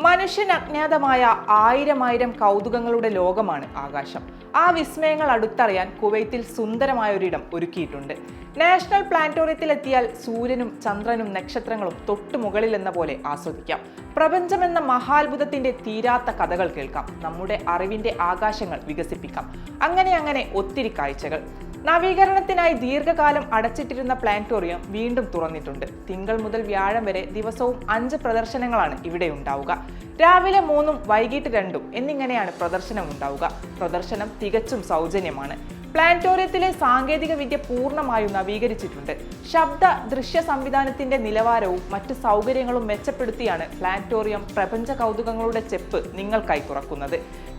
മനുഷ്യൻ അജ്ഞാതമായ ആയിരം ആയിരം കൗതുകങ്ങളുടെ ലോകമാണ് ആകാശം. ആ വിസ്മയങ്ങൾ അടുത്തറിയാൻ കുവൈത്തിൽ സുന്ദരമായ ഒരിടം ഒരുക്കിയിട്ടുണ്ട്. നാഷണൽ പ്ലാനറ്റോറിയത്തിലെത്തിയാൽ സൂര്യനും ചന്ദ്രനും നക്ഷത്രങ്ങളും തൊട്ടു മുകളിൽ എന്ന പോലെ ആസ്വദിക്കാം. പ്രപഞ്ചമെന്ന മഹാത്ഭുതത്തിന്റെ തീരാത്ത കഥകൾ കേൾക്കാം. നമ്മുടെ അറിവിന്റെ ആകാശങ്ങൾ വികസിപ്പിക്കാം. അങ്ങനെ അങ്ങനെ ഒത്തിരി കാഴ്ചകൾ. നവീകരണത്തിനായി ദീർഘകാലം അടച്ചിട്ടിരുന്ന പ്ലാനറ്റോറിയം വീണ്ടും തുറന്നിട്ടുണ്ട്. തിങ്കൾ മുതൽ വ്യാഴം വരെ ദിവസവും അഞ്ച് പ്രദർശനങ്ങളാണ് ഇവിടെ ഉണ്ടാവുക. രാവിലെ മൂന്നും വൈകിട്ട് രണ്ടും എന്നിങ്ങനെയാണ് പ്രദർശനം ഉണ്ടാവുക. പ്രദർശനം തികച്ചും സൗജന്യമാണ്. പ്ലാനറ്റോറിയത്തിലെ സാങ്കേതിക വിദ്യ പൂർണമായും നവീകരിച്ചിട്ടുണ്ട്. ശബ്ദ ദൃശ്യ സംവിധാനത്തിന്റെ നിലവാരവും മറ്റ് സൗകര്യങ്ങളും മെച്ചപ്പെടുത്തിയാണ് പ്ലാനറ്റോറിയം പ്രപഞ്ച കൗതുകങ്ങളുടെ ചെപ്പ് നിങ്ങൾക്കായി തുറക്കുന്നത്.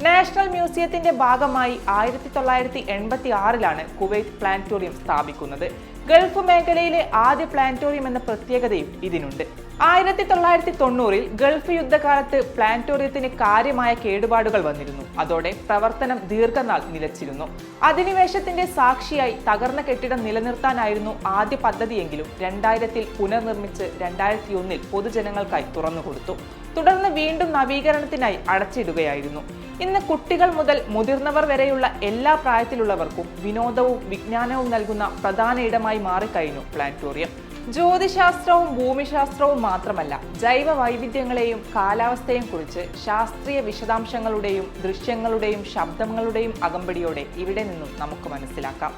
നാഷണൽ മ്യൂസിയത്തിന്റെ ഭാഗമായി ആയിരത്തി തൊള്ളായിരത്തി എൺപത്തി ആറിലാണ് കുവൈറ്റ് പ്ലാനറ്റോറിയം സ്ഥാപിക്കുന്നത്. ഗൾഫ് മേഖലയിലെ ആദ്യ പ്ലാന്റോറിയം എന്ന പ്രത്യേകതയും ഇതിനുണ്ട്. ആയിരത്തി തൊള്ളായിരത്തി തൊണ്ണൂറിൽ ഗൾഫ് യുദ്ധകാലത്ത് പ്ലാനറ്റോറിയത്തിന് കാര്യമായ കേടുപാടുകൾ വന്നിരുന്നു. അതോടെ പ്രവർത്തനം ദീർഘനാൾ നിലച്ചിരുന്നു. അധിനിവേശത്തിന്റെ സാക്ഷിയായി തകർന്ന കെട്ടിടം നിലനിർത്താനായിരുന്നു ആദ്യ പദ്ധതിയെങ്കിലും രണ്ടായിരത്തിൽ പുനർനിർമ്മിച്ച് രണ്ടായിരത്തി ഒന്നിൽ പൊതുജനങ്ങൾക്കായി തുറന്നുകൊടുത്തു. തുടർന്ന് വീണ്ടും നവീകരണത്തിനായി അടച്ചിടുകയായിരുന്നു. ഇന്ന് കുട്ടികൾ മുതൽ മുതിർന്നവർ വരെയുള്ള എല്ലാ പ്രായത്തിലുള്ളവർക്കും വിനോദവും വിജ്ഞാനവും നൽകുന്ന പ്രധാന ഇടമായി മാറിക്കഴിഞ്ഞു പ്ലാനറ്റോറിയം ജ്യോതിശാസ്ത്രവും ഭൂമിശാസ്ത്രവും മാത്രമല്ല ജൈവ വൈവിധ്യങ്ങളെയും കാലാവസ്ഥയും കുറിച്ച് ശാസ്ത്രീയ വിശദാംശങ്ങളുടെയും ദൃശ്യങ്ങളുടെയും ശബ്ദങ്ങളുടെയും അകമ്പടിയോടെ ഇവിടെ നിന്നും നമുക്ക് മനസ്സിലാക്കാം.